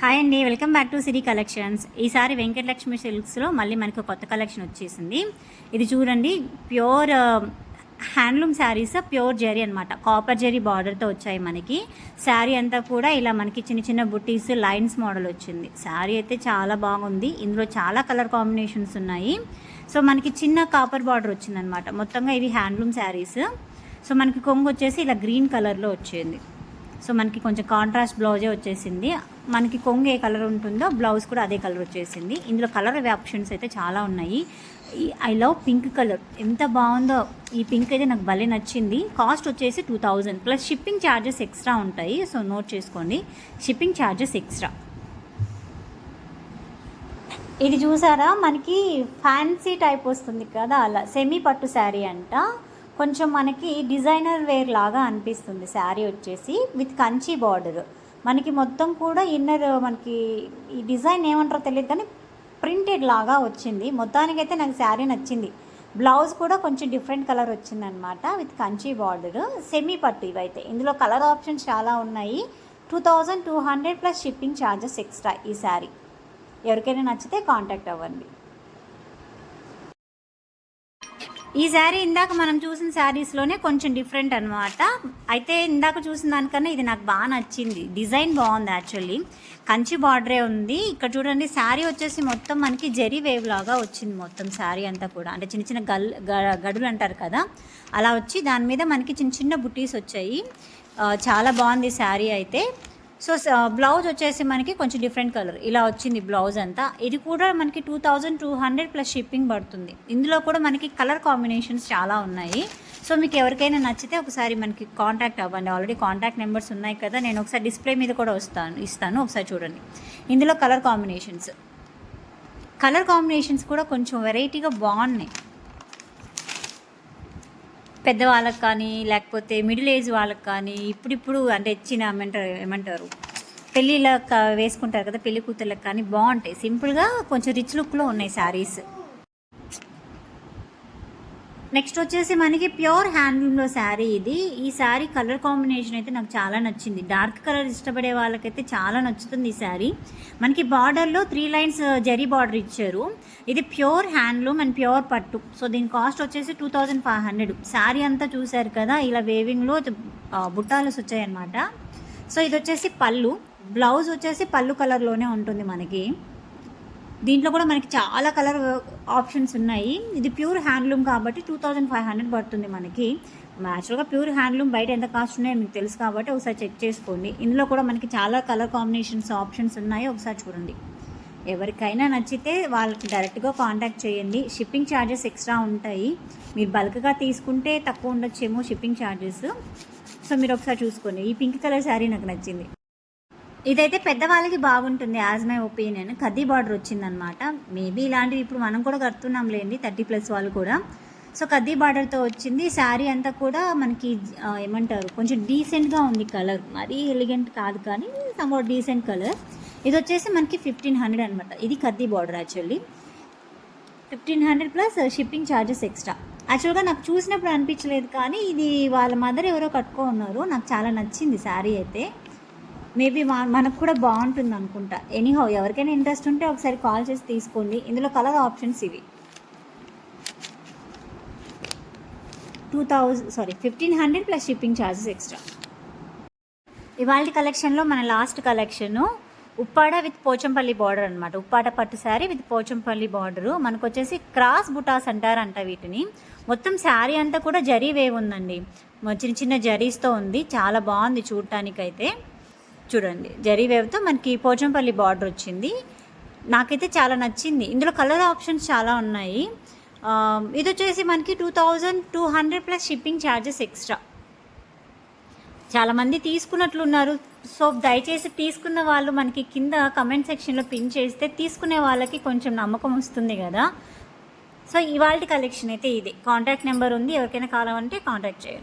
Hi అండి welcome back to Siri collections. ఈసారి వెంకటలక్ష్మి సిల్క్స్లో మళ్ళీ మనకు కొత్త కలెక్షన్ వచ్చేసింది. ఇది చూడండి pure handloom sarees pure zari అనమాట కాపర్ జెరీ బార్డర్తో వచ్చాయి మనకి. శారీ అంతా కూడా ఇలా మనకి చిన్న చిన్న బుట్టీస్ లైన్స్ మోడల్ వచ్చింది. శారీ అయితే చాలా బాగుంది. ఇందులో చాలా కలర్ కాంబినేషన్స్ ఉన్నాయి. సో మనకి చిన్న కాపర్ బార్డర్ వచ్చిందనమాట మొత్తంగా ఇవి హ్యాండ్లూమ్ శారీస్. సో మనకి కొంగు వచ్చేసి ఇలా గ్రీన్ కలర్లో వచ్చింది. సో మనకి కొంచెం కాంట్రాస్ట్ బ్లౌజే వచ్చేసింది. మనకి కొంగు ఏ కలర్ ఉంటుందో బ్లౌజ్ కూడా అదే కలర్ వచ్చేసింది. ఇందులో కలర్ ఆప్షన్స్ అయితే చాలా ఉన్నాయి. ఐ లవ్ పింక్ కలర్ ఎంత బాగుందో. ఈ పింక్ అయితే నాకు భలే నచ్చింది. కాస్ట్ వచ్చేసి two thousand plus shipping charges extra ఉంటాయి. సో నోట్ చేసుకోండి. షిప్పింగ్ ఛార్జెస్ ఎక్స్ట్రా ఇది చూసారా? మనకి ఫ్యాన్సీ టైప్ వస్తుంది కదా అలా. సెమీ పట్టు శారీ అంట. కొంచెం మనకి డిజైనర్ వేర్ లాగా అనిపిస్తుంది శారీ వచ్చేసి విత్ కంచి బార్డర్. మనకి మొత్తం కూడా ఇన్నర్ మనకి ఈ డిజైన్ ఏమంటారో తెలియదు కానీ ప్రింటెడ్ లాగా వచ్చింది. మొత్తానికైతే నాకు శారీ నచ్చింది. బ్లౌజ్ కూడా కొంచెం డిఫరెంట్ కలర్ వచ్చిందనమాట విత్ కంచి బార్డర్. సెమీ పట్టు ఇవైతే. ఇందులో కలర్ ఆప్షన్స్ చాలా ఉన్నాయి. Two thousand two hundred plus shipping charges extra ఈ శారీ. ఎవరికైనా నచ్చితే కాంటాక్ట్ అవ్వండి. ఈ శారీ ఇందాక మనం చూసిన శారీస్లోనే కొంచెం డిఫరెంట్ అనమాట అయితే ఇందాక చూసిన దానికన్నా ఇది నాకు బాగా నచ్చింది. డిజైన్ బాగుంది యాక్చువల్లీ కంచి బార్డరే ఉంది. ఇక్కడ చూడండి శారీ వచ్చేసి మొత్తం మనకి జరీ వేవ్ లాగా వచ్చింది మొత్తం శారీ అంతా కూడా. అంటే చిన్న చిన్న గల్ గడులు అంటారు కదా? అలా వచ్చి దాని మీద మనకి చిన్న చిన్న బుటీస్ వచ్చాయి. చాలా బాగుంది శారీ అయితే. సో బ్లౌజ్ వచ్చేసి మనకి కొంచెం డిఫరెంట్ కలర్. ఇలా వచ్చింది బ్లౌజ్ అంతా. ఇది కూడా మనకి two thousand two hundred plus shipping పడుతుంది. ఇందులో కూడా మనకి కలర్ కాంబినేషన్స్ చాలా ఉన్నాయి. సో మీకు ఎవరికైనా నచ్చితే ఒకసారి మనకి కాంటాక్ట్ అవ్వండి. ఆల్రెడీ కాంటాక్ట్ నెంబర్స్ ఉన్నాయి కదా. నేను ఒకసారి డిస్ప్లే మీద కూడా వస్తాను ఇస్తాను. ఒకసారి చూడండి. ఇందులో కలర్ కాంబినేషన్స్. కలర్ కాంబినేషన్స్ కూడా కొంచెం వెరైటీగా బాగున్నాయి. పెద్దవాళ్ళకి కానీ లేకపోతే మిడిల్ ఏజ్ వాళ్ళకి కానీ ఇప్పుడిప్పుడు అంటే ఇచ్చిన ఏమంటారు ఏమంటారు? పెళ్ళిళ్ళ వేసుకుంటారు కదా పెళ్ళి కూతుర్లకు కానీ బాగుంటాయి. సింపుల్గా కొంచెం రిచ్ లుక్లో ఉన్నాయి శారీస్ నెక్స్ట్ వచ్చేసి మనకి ప్యూర్ హ్యాండ్లూమ్లో శారీ ఇది. ఈ శారీ కలర్ కాంబినేషన్ అయితే నాకు చాలా నచ్చింది. డార్క్ కలర్ ఇష్టపడే వాళ్ళకైతే చాలా నచ్చుతుంది ఈ శారీ. మనకి బార్డర్లో త్రీ లైన్స్ జరీ బార్డర్ ఇచ్చారు. ఇది ప్యూర్ హ్యాండ్లూమ్ అండ్ ప్యూర్ పట్టు. సో దీని కాస్ట్ వచ్చేసి two thousand five hundred. Saree అంతా చూశారు కదా ఇలా వేవింగ్లో బుట్టాలు వచ్చాయన్నమాట సో ఇది వచ్చేసి పళ్ళు. బ్లౌజ్ వచ్చేసి పళ్ళు కలర్లోనే ఉంటుంది మనకి. దీంట్లో కూడా మనకి చాలా కలర్ ఆప్షన్స్ ఉన్నాయి. ఇది ప్యూర్ హ్యాండ్లూమ్ కాబట్టి టూ థౌజండ్ ఫైవ్ హండ్రెడ్ పడుతుంది మనకి. యాక్చువల్గా ప్యూర్ హ్యాండ్లూమ్ బయట ఎంత కాస్ట్ ఉన్నాయో మీకు తెలుసు కాబట్టి ఒకసారి చెక్ చేసుకోండి. ఇందులో కూడా మనకి చాలా కలర్ కాంబినేషన్స్ ఆప్షన్స్ ఉన్నాయి. ఒకసారి చూడండి. ఎవరికైనా నచ్చితే వాళ్ళకి డైరెక్ట్గా కాంటాక్ట్ చేయండి. షిప్పింగ్ ఛార్జెస్ ఎక్స్ట్రా ఉంటాయి. మీరు బల్క్గా తీసుకుంటే తక్కువ ఉండొచ్చేమో షిప్పింగ్ ఛార్జెస్ సో మీరు ఒకసారి చూసుకోండి. ఈ పింక్ కలర్ శారీ నాకు నచ్చింది. ఇదైతే పెద్దవాళ్ళకి బాగుంటుంది యాజ్ మై ఒపీనియన్ కద్దీ బార్డర్ వచ్చిందనమాట. మేబీ ఇలాంటివి ఇప్పుడు మనం కూడా కడుతున్నాం లేండి థర్టీ ప్లస్ వాళ్ళు కూడా. సో కద్దీ బార్డర్తో వచ్చింది. శారీ అంతా కూడా మనకి ఏమంటారు కొంచెం డీసెంట్గా ఉంది కలర్ మరీ ఎలిగెంట్ కాదు కానీ సమ్వాట్ డీసెంట్ కలర్ ఇది వచ్చేసి మనకి ఫిఫ్టీన్ హండ్రెడ్ అనమాట ఇది కద్దీ border actually fifteen hundred plus shipping charges extra యాక్చువల్గా నాకు చూసినప్పుడు అనిపించలేదు కానీ ఇది వాళ్ళ మదర్ ఎవరో కట్టుకో ఉన్నారు. నాకు చాలా నచ్చింది శారీ అయితే. మేబీ మనకు కూడా బాగుంటుంది అనుకుంటా. ఎనీహౌ ఎవరికైనా ఇంట్రెస్ట్ ఉంటే ఒకసారి కాల్ చేసి తీసుకోండి. ఇందులో కలర్ ఆప్షన్స్ ఇవి. Two thousand sorry fifteen hundred plus shipping charges extra ఇవాళ కలెక్షన్లో మన last collection Uppada with Pochampally border అనమాట ఉప్పాడ పట్టు శారీ విత్ పోచంపల్లి బార్డరు మనకు వచ్చేసి క్రాస్ బుటాస్ అంటారంట వీటిని. మొత్తం శారీ అంతా కూడా జరీ వేవ్ ఉందండి. చిన్న చిన్న జరీస్తో ఉంది. చాలా బాగుంది చూడటానికైతే చూడండి జరీ వేవ్తో మనకి పోచంపల్లి బార్డర్ వచ్చింది. నాకైతే చాలా నచ్చింది. ఇందులో కలర్ ఆప్షన్స్ చాలా ఉన్నాయి. ఇది వచ్చేసి మనకి two thousand two hundred plus shipping charges extra. చాలామంది తీసుకున్నట్లున్నారు సో దయచేసి తీసుకున్న వాళ్ళు మనకి కింద కమెంట్ సెక్షన్లో పిన్ చేస్తే తీసుకునే వాళ్ళకి కొంచెం నమ్మకం వస్తుంది కదా. సో ఇవాళ కలెక్షన్ అయితే ఇది. కాంటాక్ట్ నెంబర్ ఉంది. ఎవరికైనా కావాలంటే కాంటాక్ట్ చేయండి.